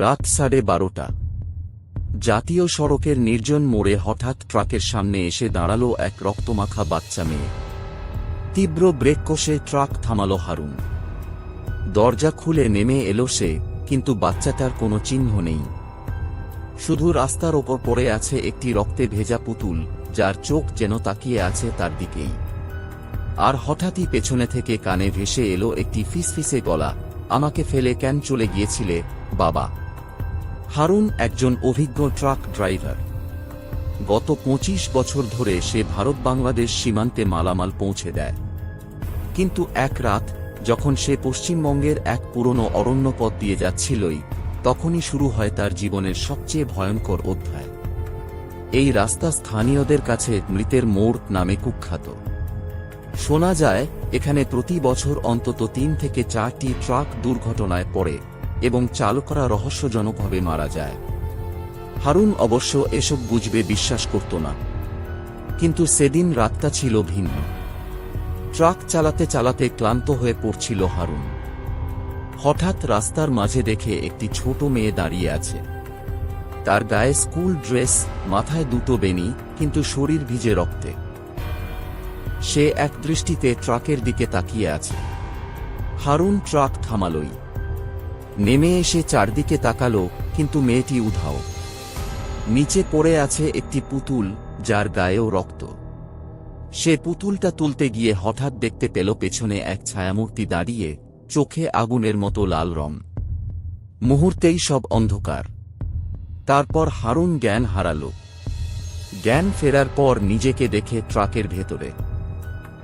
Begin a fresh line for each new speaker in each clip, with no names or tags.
রাত সাড়ে বারোটা। জাতীয় সড়কের নির্জন মোড়ে হঠাৎ ট্রাকের সামনে এসে দাঁড়াল এক রক্তমাখা বাচ্চা মেয়ে। তীব্র ব্রেক কষে ট্রাক থামালো হারুন। দরজা খুলে নেমে এলো সে, কিন্তু বাচ্চাটার কোনো চিহ্ন নেই। শুধু রাস্তার ওপর পড়ে আছে একটি রক্তে ভেজা পুতুল, যার চোখ যেন তাকিয়ে আছে তার দিকেই। আর হঠাৎই পেছনে থেকে কানে ভেসে এলো একটি ফিসফিসে গলা, আমাকে ফেলে কেন চলে গিয়েছিলে, বাবা? হারুন একজন অভিজ্ঞ ট্রাক ড্রাইভার। গত পঁচিশ বছর ধরে সে ভারত বাংলাদেশ সীমান্তে মালামাল পৌঁছে দেয়। কিন্তু এক রাত, যখন সে পশ্চিমবঙ্গের এক পুরনো অরণ্য পথ দিয়ে যাচ্ছিলই, তখনই শুরু হয় তার জীবনের সবচেয়ে ভয়ঙ্কর অধ্যায়। এই রাস্তা স্থানীয়দের কাছে মৃতের মোড় নামে কুখ্যাত। শোনা যায়, এখানে প্রতি বছর অন্তত তিন থেকে চারটি ট্রাক দুর্ঘটনায় পড়ে। এবং চালকরা রহস্যজনকভাবে মারা যায়। হারুন অবশ্য এসব বুঝবে বিশ্বাস করত না। কিন্তু সেদিন রাতটা ছিল ভিন্ন। ট্রাক চালাতে চালাতে ক্লান্ত হয়ে পড়ছিল হারুন। হঠাৎ রাস্তার মাঝে দেখে একটি ছোট মেয়ে দাঁড়িয়ে আছে। তার গায়ে স্কুল ড্রেস, মাথায় দুটো বেনি কিন্তু শরীর ভিজে রক্তে। সে এক দৃষ্টিতে ট্রাকের দিকে তাকিয়ে আছে। হারুন ট্রাক থামালই। নেমে এসে চারদিকে তাকালো, কিন্তু মেয়েটি উধাও। নিচে পড়ে আছে একটি পুতুল, যার গায়েও রক্ত। সে পুতুলটা তুলতে গিয়ে হঠাৎ দেখতে পেল পেছনে এক ছায়ামূর্তি দাঁড়িয়ে, চোখে আগুনের মতো লাল রং। মুহূর্তেই সব অন্ধকার। তারপর হারুন জ্ঞান হারালো। জ্ঞান ফেরার পর নিজেকে দেখে ট্রাকের ভেতরে।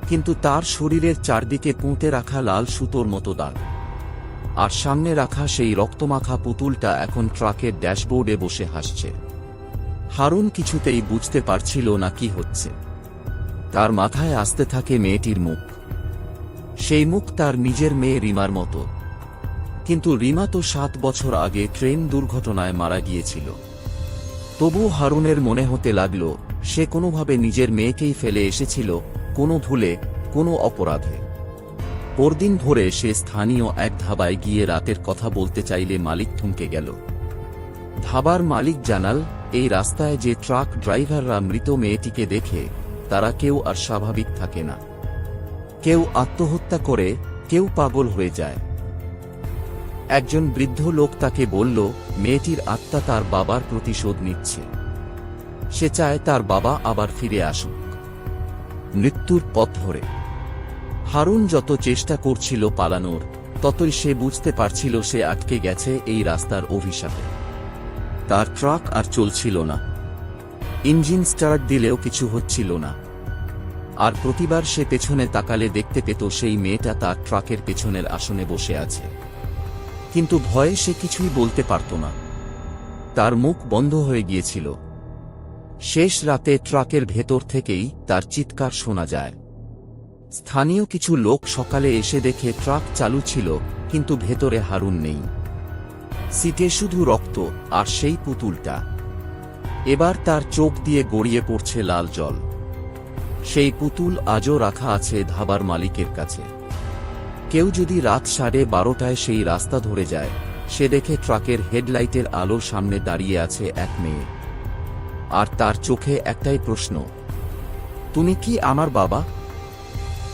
কিন্তু তার শরীরের চারদিকে পুঁতে রাখা লাল সুতোর মতো দাগ। আর সামনে রাখা সেই রক্তমাখা পুতুলটা এখন ট্রাকের ড্যাশবোর্ডে বসে হাসছে। হারুন কিছুতেই বুঝতে পারছিল না কি হচ্ছে। তার মাথায় আসতে থাকে মেয়েটির মুখ। সেই মুখ তার নিজের মেয়ে রিমার মতো। কিন্তু রিমা তো সাত বছর আগে ট্রেন দুর্ঘটনায় মারা গিয়েছিল। তবু হারুনের মনে হতে লাগল, সে কোনোভাবে নিজের মেয়েকেই ফেলে এসেছিল, কোনো ভুলে, কোনো অপরাধে। পরদিন ভোরে সে স্থানীয় এক ধাবায় গিয়ে রাতের কথা বলতে চাইলে মালিক থমকে গেল। ধাবার মালিক জানাল, এই রাস্তায় যে ট্রাক ড্রাইভাররা মৃত মেয়েটিকে দেখে, তারা কেউ আর স্বাভাবিক থাকে না। কেউ আত্মহত্যা করে, কেউ পাগল হয়ে যায়। একজন বৃদ্ধ লোক তাকে বলল, মেয়েটির আত্মা তার বাবার প্রতিশোধ নিচ্ছে। সে চায় তার বাবা আবার ফিরে আসুক। মৃত্যুর পথ ধরে হারুন যত চেষ্টা করছিল পালানোর, ততই সে বুঝতে পারছিল সে আটকে গেছে এই রাস্তার অভিশাপে। তার ট্রাক আর চলছিল না। ইঞ্জিন স্টার্ট দিলেও কিছু হচ্ছিল না। আর প্রতিবার সে পেছনে তাকালে দেখতে পেত সেই মেয়েটা তার ট্রাকের পেছনের আসনে বসে আছে। কিন্তু ভয়ে সে কিছুই বলতে পারত না। তার মুখ বন্ধ হয়ে গিয়েছিল। শেষ রাতে ট্রাকের ভেতর থেকেই তার চিৎকার শোনা যায়। স্থানীয় কিছু লোক সকালে এসে দেখে ট্রাক চালু ছিল, কিন্তু ভেতরে হারুন নেই। সিটে শুধু রক্ত আর সেই পুতুলটা। এবার তার চোখ দিয়ে গড়িয়ে পড়ছে লাল জল। সেই পুতুল আজও রাখা আছে ধাবার মালিকের কাছে। কেউ যদি রাত সাড়ে বারোটায় সেই রাস্তা ধরে যায়, সে দেখে ট্রাকের হেডলাইটের আলো সামনে দাঁড়িয়ে আছে এক মেয়ে। আর তার চোখে একটাই প্রশ্ন, তুমি কি আমার বাবা?